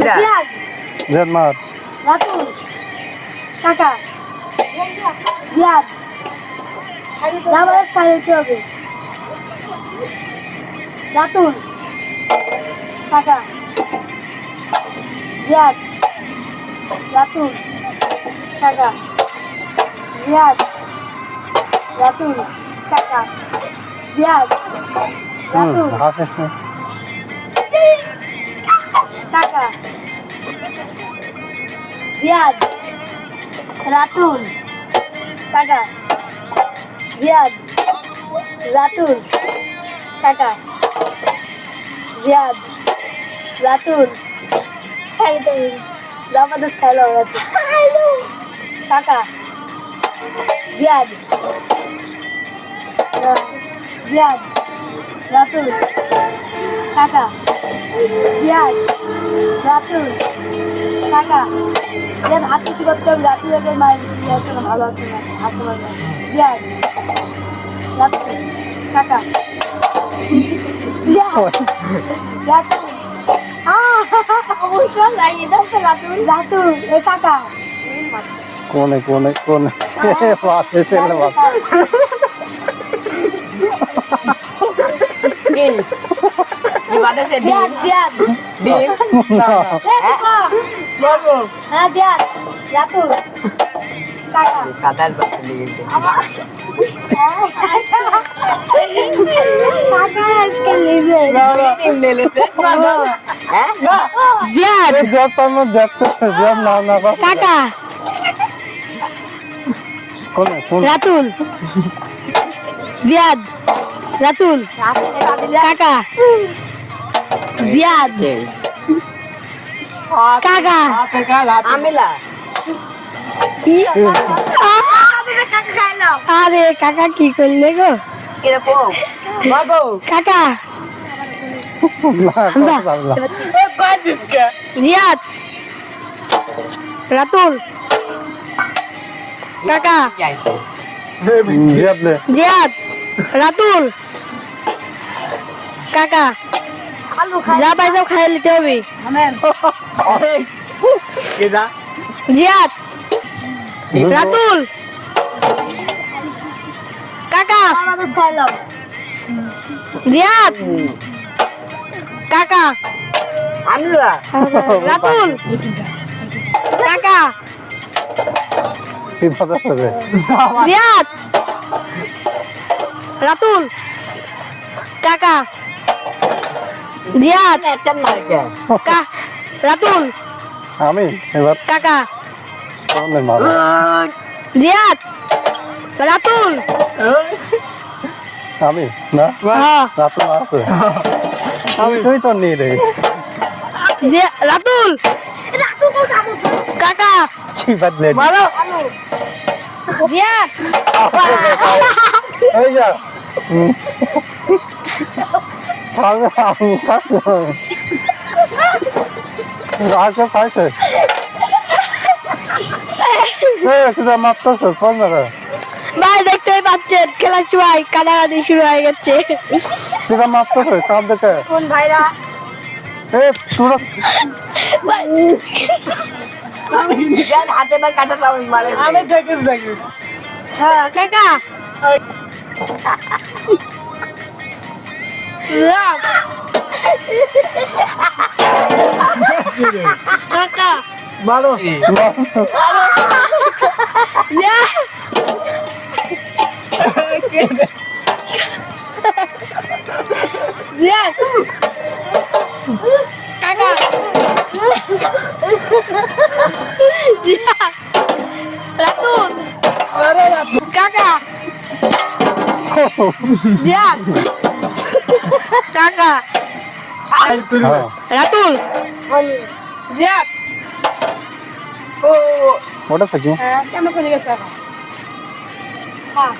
জিয়াদ জেদ মার রাতুল কাকা জিয়াদ জামাজ খাই দিতে হবে। রাতুল কাকা জিয়াদ রাতুল কাকা জিয়াদ রাতুল কাকা জিয়াদ হুম রাতুল। কাকা জিয়াদ রাতুল কাকা জিয়াদ রাতুল কাকা জিয়াদ রাতুল জবরদস্ত খাইলো রাতুল। কাকা জিয়াদ জিয়াদ রাতুল কাকা জিয়াদ রাতুল কাকা জিয়াদ হাত কিছু করতে হবে রাতুল এদের মায়ের জিয়াদ ভালো আছে না হাত তোমার জিয়াদ রাতুল কাকা জিয়াদ রাতুল অবশ্যই লাগিয়ে দাও রাতুল রাতুল এ কাকা কোনে কোনে কোনে বাসে ছেলে বাস ডিম এ কাকা হ্যাঁ জিয়াদ রাতুল কাদার বাতি লেগেছে কাকা আজকে নেবে ডিম লেলেছে জিয়াদ জব তো আমরা দেখতে জব না না বা কাকা কোনে কোন রাতুল জিয়াদ রাতুল কাকা জিয়াদ কাকা। আমিলা। আরে কাকা কি করলে গো? কাকা। জিয়াদ রাতুল কাকা। জিয়াদ লে কাকা যা পাইছো খাই নিতে হবে। জিয়াদ রাতুল। কাকা জিয়াদ। কাকা রাতুল। কাকা জিয়াদ। রাতুল। কাকা জিয়াদ। একটা মার্কে। কা রাতুল। আমি এবার? কাকা। কোনে মার জিয়াদ। রাতুল। আমি না? হ্যাঁ রাত আছে। আমি তুই তো নেই রে। যে রাতুল। কাকা। কি বাদলে? মারো জিয়াদ। এই যা। খাবে আমি খাইছে মারতেছে ফোন না ভাই দেখতেই পাচ্ছেন খেলার সময় কাদাকাদি শুরু হয়ে গেছে। সেটা মারতেছে কার দেখে। কোন ভাইরা? এ তোরা হাতে বার কাটাটা আমি মারে হ্যাঁ কাকা। রাগ। কাকা মারো যা। যা। কাকা যা। রাতুল কাকা জিয়াদ কাকা। হ্যাঁ। রাতুল। জিয়াদ ও। ওটা থেকে। হ্যাঁ কেমন করে গেছে হ্যাঁ।